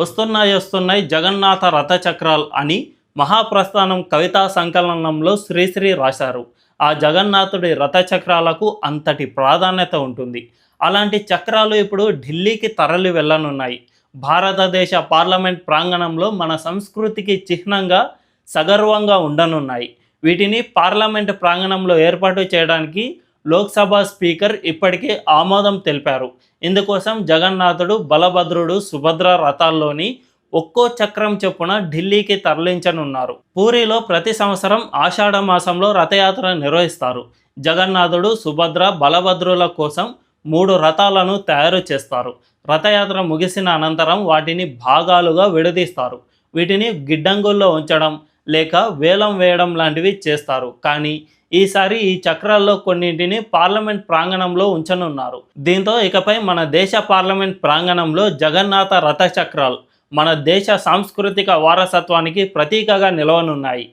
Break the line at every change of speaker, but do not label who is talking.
వస్తున్నాయి వస్తున్నాయి జగన్నాథ రథచక్రాలు అని మహాప్రస్థానం కవితా సంకలనంలో శ్రీశ్రీ రాశారు. ఆ జగన్నాథుడి రథచక్రాలకు అంతటి ప్రాధాన్యత ఉంటుంది. అలాంటి చక్రాలు ఇప్పుడు ఢిల్లీకి తరలి వెళ్ళనున్నాయి. భారతదేశ పార్లమెంట్ ప్రాంగణంలో మన సంస్కృతికి చిహ్నంగా సగర్వంగా ఉండనున్నాయి. వీటిని పార్లమెంట్ ప్రాంగణంలో ఏర్పాటు చేయడానికి లోక్సభ స్పీకర్ ఇప్పటికే ఆమోదం తెలిపారు. ఇందుకోసం జగన్నాథుడు బలభద్రుడు సుభద్ర రథాల్లోని ఒక్కో చక్రం చొప్పున ఢిల్లీకి తరలించనున్నారు. పూరిలో ప్రతి సంవత్సరం ఆషాఢ మాసంలో రథయాత్ర నిర్వహిస్తారు. జగన్నాథుడు సుభద్ర బలభద్రుల కోసం మూడు రథాలను తయారు చేస్తారు. రథయాత్ర ముగిసిన అనంతరం వాటిని భాగాలుగా విడదీస్తారు. వీటిని గిడ్డంగుల్లో ఉంచడం లేక వేలం వేయడం లాంటివి చేస్తారు. కానీ ఈసారి ఈ చక్రాల్లో కొన్నింటిని పార్లమెంట్ ప్రాంగణంలో ఉంచనున్నారు. దీంతో ఇకపై మన దేశ పార్లమెంట్ ప్రాంగణంలో జగన్నాథ రథ చక్రాలు మన దేశ సాంస్కృతిక వారసత్వానికి ప్రతీకగా నిలవనున్నాయి.